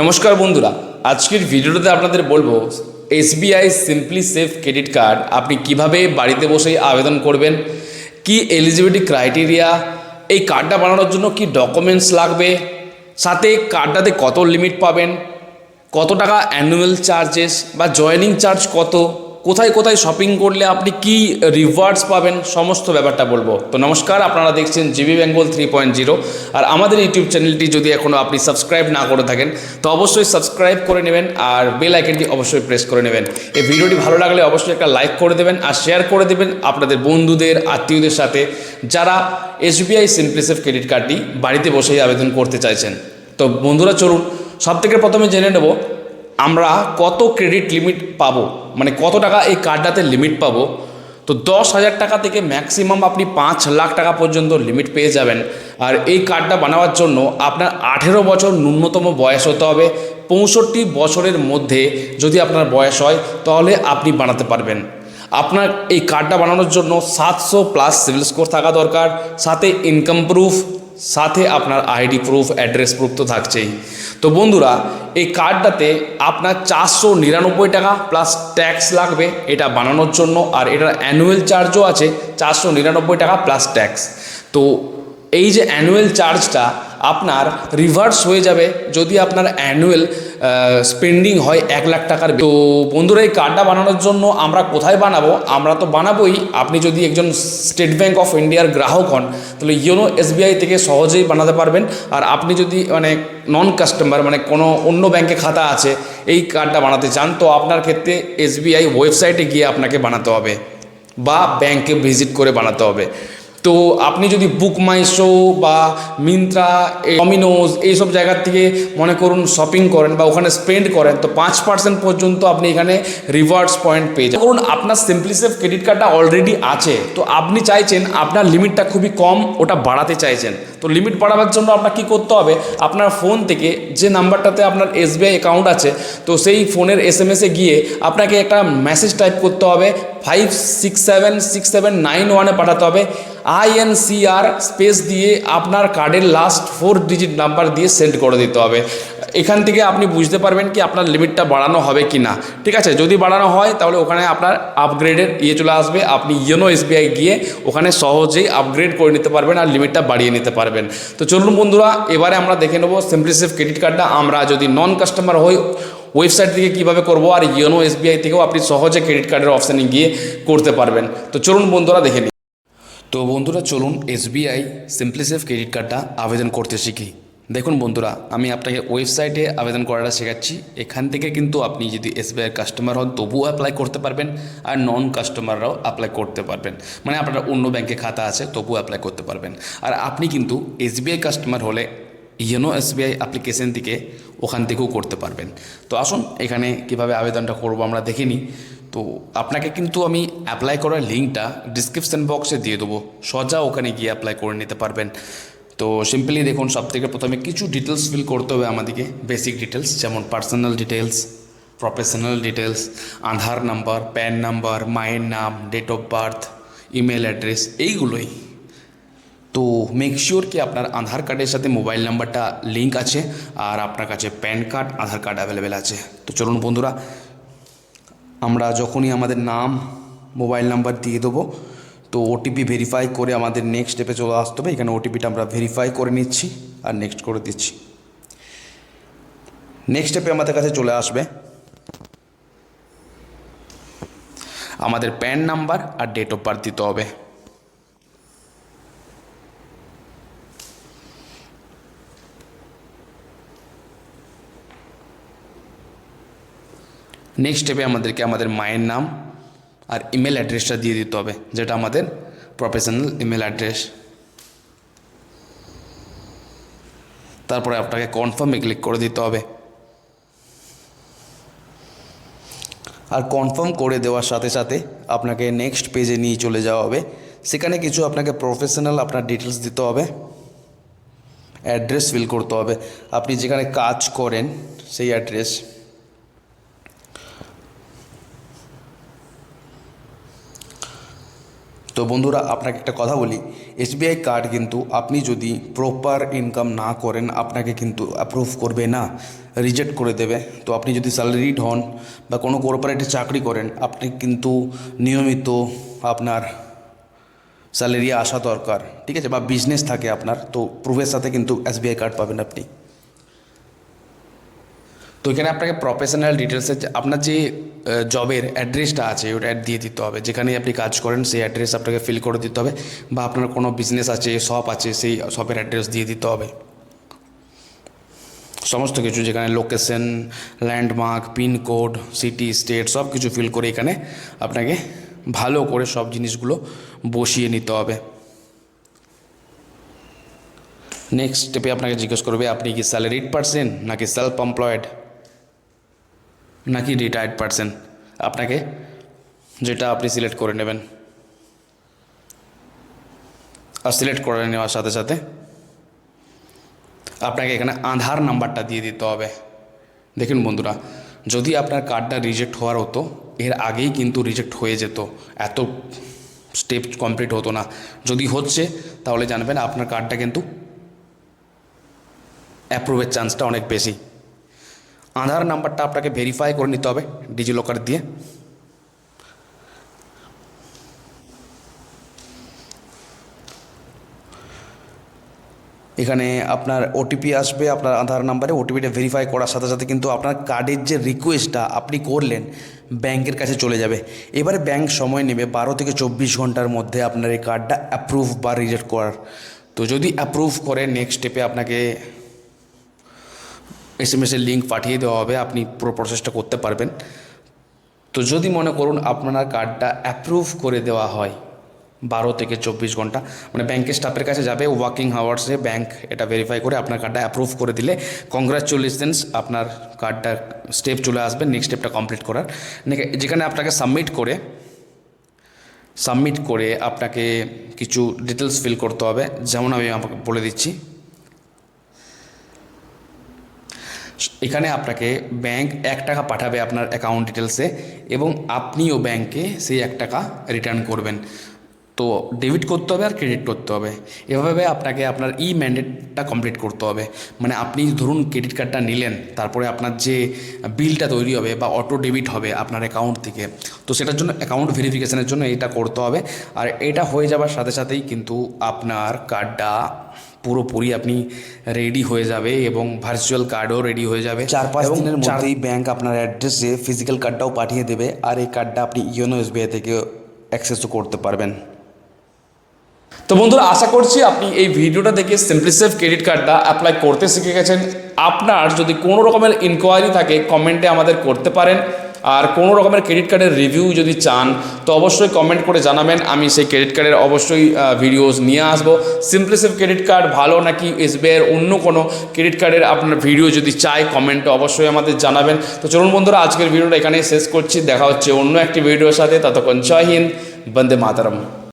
নমস্কার বন্ধুরা, আজকের ভিডিওটাতে আপনাদের বলব, SBI simply safe credit card আপনি কীভাবে বাড়িতে বসেই আবেদন করবেন, কি এলিজিবিলিটি ক্রাইটেরিয়া এই কার্ডটা বানানোর জন্য কি ডকুমেন্টস লাগবে, সাথে কার্ডটাতে কত লিমিট পাবেন, কত টাকা অ্যানুয়াল চার্জেস বা জয়নিং চার্জ কত কোথায় কোথায় শপিং করলে আপনি কি রিওয়ার্ডস পাবেন, সমস্ত ব্যাপারটা বলব। তো নমস্কার, আপনারা দেখছেন GB Bengal three point zero আর আমাদের ইউটিউব চ্যানেলটি যদি এখনও আপনি সাবস্ক্রাইব না করে থাকেন, তো অবশ্যই সাবস্ক্রাইব করে নেবেন আর বেল আইকনটি অবশ্যই প্রেস করে নেবেন। এই ভিডিওটি ভালো লাগলে অবশ্যই একটা লাইক করে দেবেন আর শেয়ার করে দেবেন আপনাদের বন্ধুদের, আত্মীয়দের সাথে যারা এসবিআই সিম্পলিসেফ ক্রেডিট কার্ডটি বাড়িতে বসেই আবেদন করতে চাইছেন। তো বন্ধুরা, চলুন সব থেকে প্রথমে জেনে নেব আমরা কত ক্রেডিট লিমিট পাবো? মানে কত টাকা এই কার্ডটাতে লিমিট পাবো? তো দশ হাজার টাকা থেকে ম্যাক্সিমাম আপনি পাঁচ লাখ টাকা পর্যন্ত লিমিট পেয়ে যাবেন। আর এই কার্ডটা বানাবার জন্য আপনার আঠেরো বছর ন্যূনতম বয়স হতে হবে। পঁয়ষট্টি বছরের মধ্যে যদি আপনার বয়স হয়, তাহলে আপনি বানাতে পারবেন। আপনার এই কার্ডটা বানানোর জন্য সাতশো প্লাস সিভিল স্কোর থাকা দরকার। সাথে ইনকাম প্রুফ সাথে আপনার আইডি প্রুফ, অ্যাড্রেস প্রুফ তো থাকছেই। তো বন্ধুরা, এই কার্ডটাতে আপনার চারশো নিরানব্বই টাকা প্লাস ট্যাক্স লাগবে এটা বানানোর জন্য, আর এটার অ্যানুয়াল চার্জও আছে চারশো নিরানব্বই টাকা প্লাস ট্যাক্স তো এই যে অ্যানুয়াল চার্জটা আপনার রিভার্স হয়ে যাবে যদি আপনার অ্যানুয়াল স্পেন্ডিং হয় এক লাখ টাকার তো বন্ধুরা, এই কার্ডটা বানানোর জন্য আমরা কোথায় বানাবো? আমরা তো বানাবোই। আপনি যদি একজন স্টেট ব্যাঙ্ক অফ ইন্ডিয়ার গ্রাহক হন, তাহলে ইয়োনো এসবিআই থেকে সহজেই বানাতে পারবেন। আর আপনি যদি মানে নন কাস্টমার মানে কোনো অন্য ব্যাংকে খাতা আছে, এই কার্ডটা বানাতে চান, তো আপনার ক্ষেত্রে এসবিআই ওয়েবসাইটে গিয়ে আপনাকে বানাতে হবে বা ব্যাংকে ভিজিট করে বানাতে হবে। তো আপনি যদি বুক মাই শো বা মিন্ত্রা ডমিনোজ এইসব জায়গার থেকে মনে করুন শপিং করেন বা ওখানে স্পেন্ড করেন, তো পাঁচ পার্সেন্ট পর্যন্ত আপনি এখানে রিওয়ার্ডস পয়েন্ট পেয়ে যাবেন। করুন আপনার সিম্পলিসেফ ক্রেডিট কার্ডটা অলরেডি আছে, তো আপনি চাইছেন আপনার লিমিটটা খুবই কম, ওটা বাড়াতে চাইছেন। তো লিমিট বাড়াবার জন্য আপনার কী করতে হবে? আপনার ফোন থেকে যে নাম্বারটাতে আপনার এসবিআই অ্যাকাউন্ট আছে, তো সেই ফোনের এস এম এসে গিয়ে আপনাকে একটা মেসেজ টাইপ করতে হবে five six seven six seven nine ওয়ানে পাঠাতে হবে। আইএনসিআর স্পেস দিয়ে আপনার কার্ডের লাস্ট ফোর ডিজিট নাম্বার দিয়ে সেন্ড করে দিতে হবে। এখান থেকে আপনি বুঝতে পারবেন কি আপনার লিমিটটা বাড়ানো হবে কি না ঠিক আছে? যদি বাড়ানো হয়, তাহলে ওখানে আপনার আপগ্রেডের ইয়ে চলে আসবে। আপনি ইয়োনো এসবিআই গিয়ে ওখানে সহজেই আপগ্রেড করে নিতে পারবেন আর লিমিটটা বাড়িয়ে নিতে পারবেন। তো চলুন বন্ধুরা, এবারে আমরা দেখে নেব সিম্পলিসেফ ক্রেডিট কার্ডটা আমরা যদি নন কাস্টমার হই ওয়েবসাইট থেকে কীভাবে করব আর ইয়োনো এসবিআই থেকেও আপনি সহজে ক্রেডিট কার্ডের অপশানে গিয়ে করতে পারবেন। তো চলুন বন্ধুরা দেখে নিই। তো বন্ধুরা চলুন এসবিআই সিম্পলিসেফ ক্রেডিট কার্ডটা আবেদন করতে শিখি। দেখুন বন্ধুরা, আমি আপনাকে ওয়েবসাইটে আবেদন করাটা শেখাচ্ছি। এখান থেকে কিন্তু আপনি যদি এসবিআইয়ের কাস্টমার হন, তবুও অ্যাপ্লাই করতে পারবেন আর নন কাস্টমাররাও অ্যাপ্লাই করতে পারবেন। মানে আপনার অন্য ব্যাংকে খাতা আছে, তবুও অ্যাপ্লাই করতে পারবেন। আর আপনি কিন্তু এসবিআই কাস্টমার হলে ইয়েনো এসবিআই অ্যাপ্লিকেশন থেকে ওখান থেকেও করতে পারবেন। তো আসুন, এখানে কীভাবে আবেদনটা করব আমরা দেখে নিই। তো আপনাকে কিন্তু আমি অ্যাপ্লাই করার লিঙ্কটা ডিসক্রিপশান বক্সে দিয়ে দেবো। সোজা ওখানে গিয়ে অ্যাপ্লাই করে নিতে পারবেন। তো সিম্পলি দেখুন সব থেকে প্রথমে কিছু ডিটেলস ফিল করতে হবে আমাদেরকে। বেসিক ডিটেলস যেমন personal details professional details Aadhaar number PAN number মায়ের নাম date of birth email address এইগুলোই। তো মেক শিওর কি আপনার আধার কার্ডের সাথে মোবাইল নাম্বারটা লিঙ্ক আছে, আর আপনার কাছে PAN card Aadhaar card available আছে। তো চলুন বন্ধুরা আমরা যখনই আমাদের নাম মোবাইল নাম্বার দিয়ে দেবো, তো ওটিপি ভেরিফাই করে আমাদের নেক্সট স্টেপে চলে আসতে হবে। এখানে ওটিপিটা আমরা ভেরিফাই করে নিচ্ছি আর নেক্সট করে দিচ্ছি। নেক্সট স্টেপে আমাদের কাছে চলে আসবে আমাদের প্যান নাম্বার আর ডেট অফ বার্থ দিতে হবে। নেক্সট স্টেপে আমাদেরকে আমাদের মায়ের নাম আর ইমেল অ্যাড্রেসটা দিয়ে দিতে হবে, যেটা আমাদের প্রফেশনাল ইমেল অ্যাড্রেস তারপরে আপনাকে কনফার্মে ক্লিক করে দিতে হবে। আর কনফার্ম করে দেওয়ার সাথে সাথে আপনাকে নেক্সট পেজে নিয়ে চলে যাওয়া হবে। সেখানে কিছু আপনাকে প্রফেশনাল আপনার ডিটেলস দিতে হবে। অ্যাড্রেস ফিল করতে হবে। আপনি যেখানে কাজ করেন, সেই অ্যাড্রেস তো বন্ধুরা, আপনাকে একটা কথা বলি। এসবিআই কার্ড কিন্তু আপনি যদি প্রপার ইনকাম না করেন, আপনাকে কিন্তু অ্যাপ্রুভ করবে না রিজেক্ট করে দেবে। তো আপনি যদি স্যালারিড হন বা কোনো কর্পোরেটে চাকরি করেন, আপনি কিন্তু নিয়মিত আপনার স্যালারি আসা দরকার। ঠিক আছে? বা বিজনেস থাকে আপনার, তো প্রুফের সাথে কিন্তু এসবিআই কার্ড পাবেন আপনি। তো এখানে আপনাকে প্রফেশনাল ডিটেলসে আপনার যে জবের অ্যাড্রেসটা আছে, ওটা অ্যাড দিয়ে দিতে হবে। যেখানে আপনি কাজ করেন, সেই অ্যাড্রেস আপনাকে ফিল করে দিতে হবে বা আপনার কোনো বিজনেস আছে শপ আছে, সেই শপের অ্যাড্রেস দিয়ে দিতে হবে। সমস্ত কিছু যেখানে location landmark pincode city state সব কিছু ফিল করে এখানে আপনাকে ভালো করে সব জিনিসগুলো বসিয়ে নিতে হবে। নেক্সট স্টেপে আপনাকে জিজ্ঞেস করবে, আপনি কি স্যালারিড পার্সন নাকি সেলফ এমপ্লয়েড নাকি রিটায়ার্ড পার্সন আপনাকে যেটা আপনি সিলেক্ট করে নেবেন। আর সিলেক্ট করে নেওয়ার সাথে সাথে আপনাকে এখানে আধার নাম্বারটা দিয়ে দিতে হবে। দেখুন বন্ধুরা, যদি আপনার কার্ডটা রিজেক্ট হওয়ার হতো, এর আগেই কিন্তু রিজেক্ট হয়ে যেত। এত স্টেপ কমপ্লিট হতো না। যদি হচ্ছে, তাহলে জানবেন আপনার কার্ডটা কিন্তু অ্যাপ্রুভের চান্সটা অনেক বেশি। আধার নাম্বারটা আপনাকে ভেরিফাই করে নিতে হবে ডিজিলকার দিয়ে। এখানে আপনার ওটিপি আসবে আপনার আধার নাম্বারে ওটিপিটা ভেরিফাই করার সাথে সাথে কিন্তু আপনার কার্ডের যে রিকোয়েস্টটা আপনি করলেন ব্যাংকের কাছে চলে যাবে। এবারে ব্যাংক সময় নেবে বারো থেকে চব্বিশ ঘণ্টার মধ্যে আপনার এই কার্ডটা অ্যাপ্রুভ বা রিজেক্ট করার। তো যদি অ্যাপ্রুভ করে নেক্সট স্টেপে আপনাকে এস এম এসের লিঙ্ক পাঠিয়ে দেওয়া হবে, আপনি পুরো প্রসেসটা করতে পারবেন। তো যদি মনে করুন আপনার কার্ডটা অ্যাপ্রুভ করে দেওয়া হয়, বারো থেকে চব্বিশ ঘণ্টা মানে ব্যাংকের স্টাফের কাছে যাবে ওয়ার্কিং হাওয়ার্সে ব্যাংক এটা ভেরিফাই করে আপনার কার্ডটা অ্যাপ্রুভ করে দিলে কংগ্রাচুলেশনস আপনার কার্ডটা স্টেপ চলে আসবে নেক্সট স্টেপটা কমপ্লিট করার। যেখানে আপনাকে সাবমিট করে সাবমিট করে আপনাকে কিছু ডিটেলস ফিল করতে হবে, যেমন আমি আমাকে বলে দিচ্ছি। এখানে আপনাকে ব্যাংক এক টাকা পাঠাবে আপনার অ্যাকাউন্ট ডিটেলসে এবং আপনিও ব্যাংকে সেই এক টাকা রিটার্ন করবেন। তো ডেবিট করতে হবে আর ক্রেডিট করতে হবে। এভাবে আপনাকে আপনার ই ম্যান্ডেটটা কমপ্লিট করতে হবে। মানে আপনি ধরুন ক্রেডিট কার্ডটা নিলেন, তারপরে আপনার যে বিলটা তৈরি হবে বা অটো ডেবিট হবে আপনার অ্যাকাউন্ট থেকে, তো সেটার জন্য অ্যাকাউন্ট ভেরিফিকেশনের জন্য এটা করতে হবে। আর এটা হয়ে যাওয়ার সাথে সাথেই কিন্তু আপনার কার্ডটা পুরোপুরি আপনি রেডি হয়ে যাবে এবং ভার্চুয়াল কার্ডও রেডি হয়ে যাবে। চার পাঁচ দিনের মধ্যেই ব্যাংক আপনার অ্যাড্রেসে ফিজিক্যাল কার্ডটাও পাঠিয়ে দেবে আর এই কার্ডটা আপনি ইয়োনো এসবিআই থেকে অ্যাক্সেসও করতে পারবেন। তো বন্ধুরা আশা করছি আপনি এই ভিডিওটা দেখে সিম্পলিসেফ ক্রেডিট কার্ডটা অ্যাপ্লাই করতে শিখে গেছেন। আপনার যদি কোনো রকমের ইনকোয়ারি থাকে কমেন্টে আমাদের করতে পারেন। আর কোনো রকমের ক্রেডিট কার্ডের রিভিউ যদি চান, তো অবশ্যই কমেন্ট করে জানাবেন। আমি সেই ক্রেডিট কার্ডের অবশ্যই ভিডিওস নিয়ে আসব। সিম্পলিসিভ ক্রেডিট কার্ড ভালো নাকি এসবিআইয়ের অন্য কোনো ক্রেডিট কার্ডের আপনার ভিডিও যদি চাই কমেন্টে অবশ্যই আমাদের জানাবেন। তো চলুন বন্ধুরা, আজকের ভিডিওটা এখানেই শেষ করছি। দেখা হচ্ছে অন্য একটি ভিডিওর সাথে। ততক্ষণ জয় হিন্দ, বন্দে মাতারম।